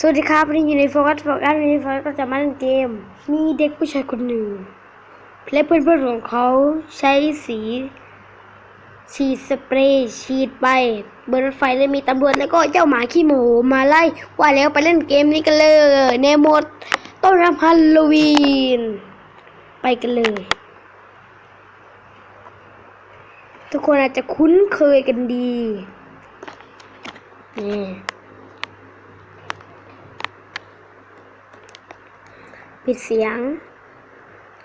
สวัสดีครับวันนี้อยู่ในโฟกัสโฟกัสวันนี้โฟกัสก็จะมาเล่นเกม มีเด็กผู้ชายคนหนึ่งและเพื่อนๆของเขาใช้สีฉีดสเปรย์ฉีดไปบนรถไฟแล้วมีตำรวจแล้วก็เจ้าหมาขี้โมโหมาไล่ว่าแล้วไปเล่นเกมนี้กันเลยในโหมดต้อนรับฮัลโลวีน ไปกันเลย ทุกคนอาจจะคุ้นเคยกันดีนี่ ปิดเสียง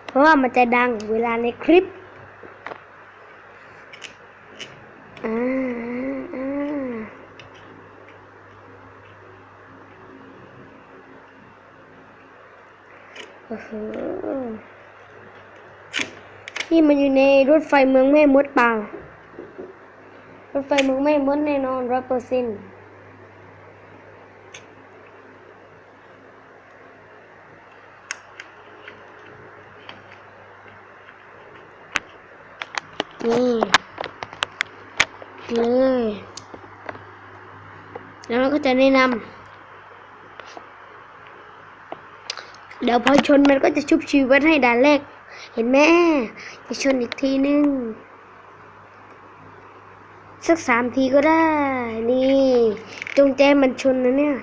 เพราะว่ามันจะดังเวลาในคลิปอ่าอ่าโอ้โหนี่มันอยู่ในรถไฟเมืองแม่มดเปล่ารถไฟเมืองแม่มดแน่นอนร้อยเปอร์เซ็นต์ นี่เลย แล้วมันก็ จะแนะนำเดี๋ยวพอชนมันก็จะชุบชีวิตให้ด่านแรก เห็นไหมจะชนอีกทีนึง สักสามทีก็ได้ นี่ จงใจมันชนนะเนี่ย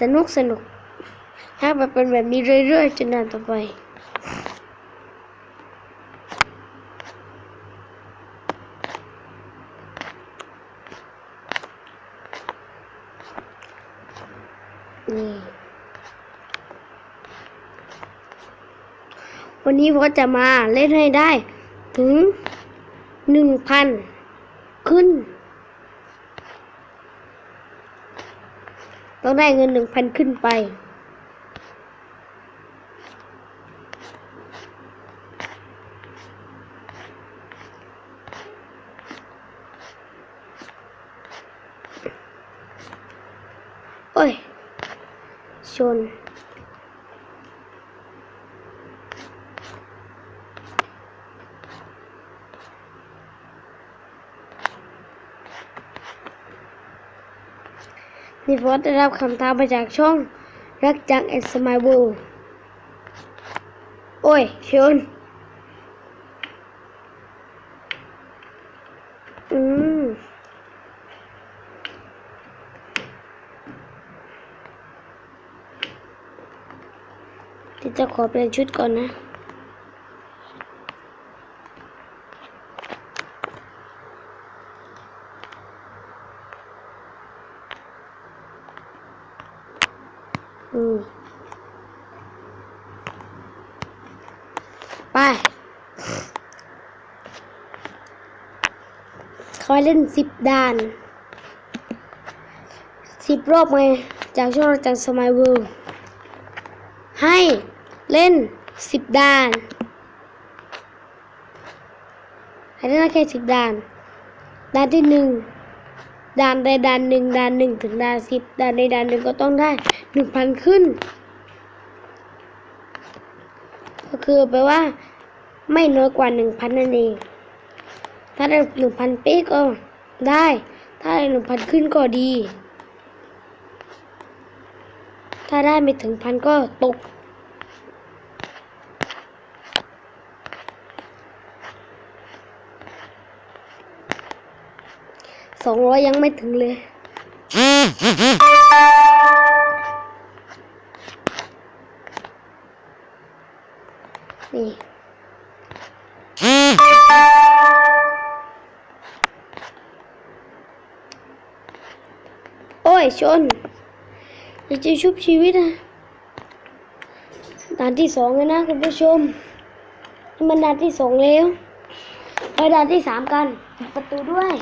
สนุกสนุกถ้ามันเป็นแบบนี้เรื่อยๆจนนานต่อไป นี่ วันนี้ผมจะมาเล่นให้ได้ ถึงหนึ่งพันขึ้น ต้องได้เงินหนึ่งพันขึ้นไป โอ้ย ชน นี่ฟอสได้รับคำท้ามาจากช่อง รักจังเอสมายบูโอ้ยชนอืมเดี๋ยวจะขอเปลี่ยนชุดก่อนนะ อืม ไป คอยเล่นสิบด่านสิบรอบไงจากช่วงจากสมัยเวิลด์ให้เล่นสิบด่านให้เล่นได้แค่สิบด่านด่านที่หนึ่งด่านใดด่านหนึ่งด่านหนึ่งถึงด่านสิบด่านใดด่านหนึ่งก็ต้องได้หนึ่งพันขึ้น ก็คือแปลว่า ไม่น้อยกว่าหนึ่งพันนั่นเอง ถ้าได้หนึ่งพันเป๊กก็ได้ ถ้าได้หนึ่งพันขึ้นก็ดี ถ้าได้ไม่ถึงพันก็ตก สองร้อยยังไม่ถึงเลยนี่ โอ้ย ชนอยากจะชุบชีวิตนะด่านที่สองเลยนะคุณผู้ชมนี่มันด่านที่สองแล้วไปด่านที่สามกันประตูด้วย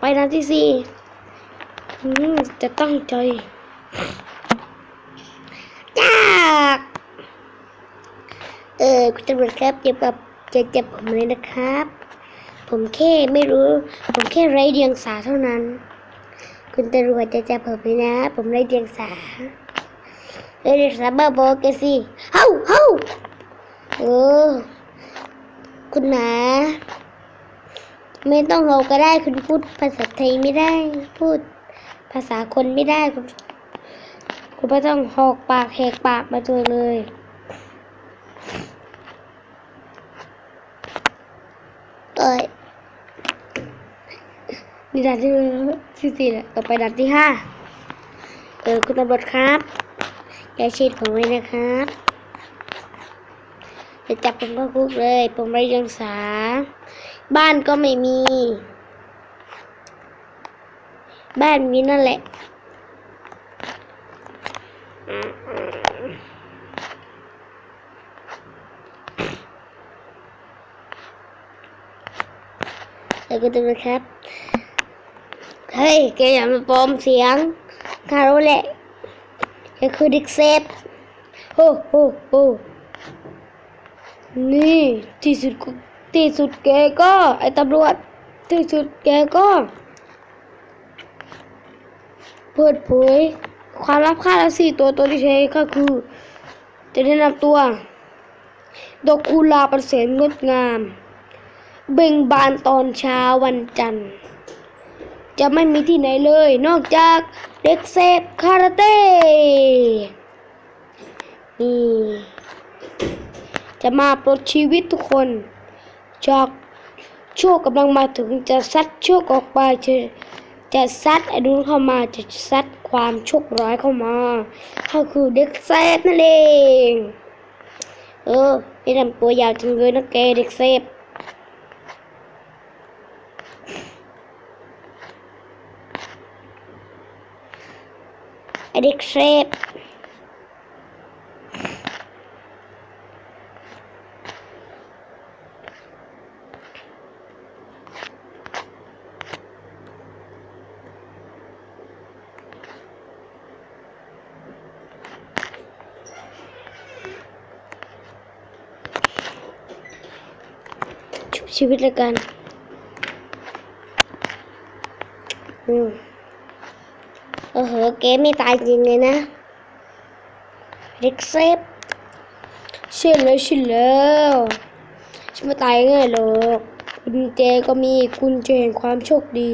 ไปด่านที่สี่ จะตั้งใจจากเออคุณตำรวจครับอย่าแบบจะจับผมเลยนะครับ ผมแค่ไม่รู้ ผมแค่ไร้เดียงสาเท่านั้น คุณตำรวจจะจับผมเลยนะ ผมไร้เดียงสาไร้เดียงสาบ้าบอกกันสิเฮ้าเฮ้าเออ คุณหนาไม่ต้องเราก็ได้คุณพูดภาษาไทยไม่ได้พูดาษาคนไม่ได้คุณคุณไม่ต้องหอกปากแหกปากมาเจอเลย เอ้ยนี่ด่านที่ที่สี่แล้วต่อไปด่านที่ห้าเออคุณตำรวจครับอย่าฉีดผมเลยนะครับจะจับผมเข้าคุกเลย ผมไร้เดียงสา บ้านก็ไม่มี บ้านมีนั่นแหละเออคุณตำรวครับ เฮ้ย แกอย่ามาปลอมเสียงข้ารู้แหละแกคือด็กเซฟโอ้โหโอ้นี่ที่สุดที่สุดแกก็ ไอ้ตำรวจที่สุดแกก็ เปิดเผยความลับค่าละสี่ตัวตัวที่ใช้ก็คือ จะแนะนำตัว ดอกกุหลาประเสริฐงดงาม เบ่งบานตอนเช้าวันจันทร์ จะไม่มีที่ไหนเลย นอกจากเด็กเซฟคาราเต้ นี่ จะมาปลดชีวิตทุกคนจากโชคกำลังมาถึงจะซัดโชคออกไปจะ จะซัดไอ้ดุนเข้ามาจะซัดความโชคร้ายเข้ามาเขาคือเด็กแซฟนั่นเอง เออไม่ทำตัวยาวจังเลยนะแกเด็กแซฟเด็กเซฟ ชีวิตล้วกันอืมเออเหเกมไม่ตายจริงเลยนะเด็กเซฟเชื่อแล้วเชื่อแล้วฉันไม่ตายง่ายหรอกกุญแจก็มีกุญแจแห่งความโชคดี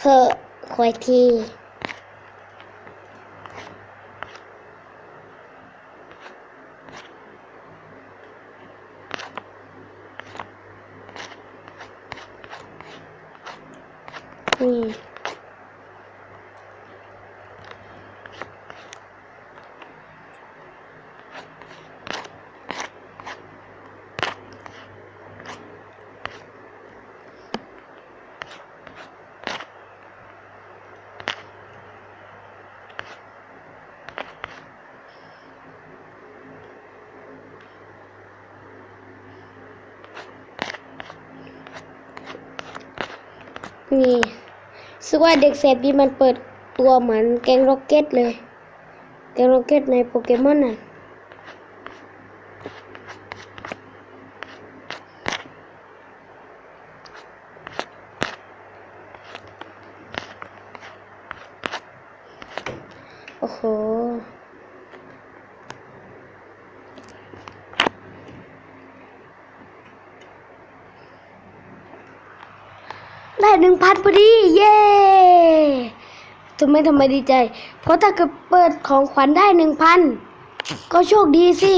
เหอคอยที นี่นี่ สึกว่าเด็กเสพดีมันเปิดตัวเหมือนแกงโรเก็ตเลย แกงโรเก็ตในโปเกมอนน่ะโอ้โห ได้หนึ่งพันพอดี เย้ทำไมทำไมดีใจ เพราะถ้าเกิดเปิดของขวัญได้หนึ่งพันก็โชคดีสิ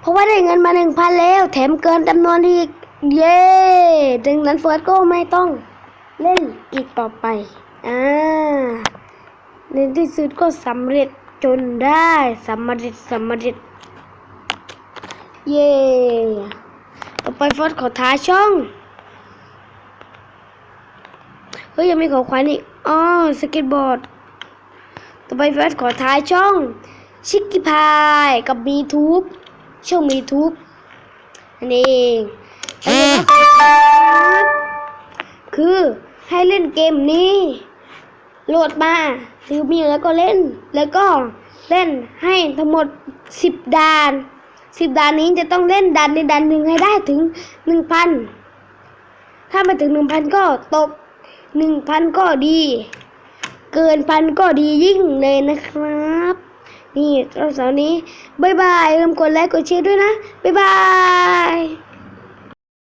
เพราะว่าได้เงินมาหนึ่งพันแล้ว แถมเกินจำนวนอีก เย้ดังนั้นเฟิร์สก็ไม่ต้องเล่นอีกต่อไป อ่า ในที่สุดก็สำเร็จจนได้สำเร็จสำเร็จ เย้ ต่อไปเฟิร์สขอท้าช่อง เฮ้ยยังมีของขวัญอีกอ๋อสเก็ตบอร์ด ต่อไปเฟสขอท้ายช่อง ชิคกี้พายกับมีทูบช่องมีทูบนั่นเองคือให้เล่นเกมนี้ โหลดมาซื้อมีแล้วก็เล่น แล้วก็เล่นให้ทั้งหมดสิบด่านสิบด่านนี้จะต้องเล่นด่านในด่านหนึ่งให้ได้ถึงหนึ่งพันถ้าไม่ถึงหนึ่งพันก็ตก หนึ่งพันก็ดี เกินพันก็ดียิ่งเลยนะครับ นี่เสาร์นี้บายบายลืมกดไลค์กดแชร์ด้วยนะบายบาย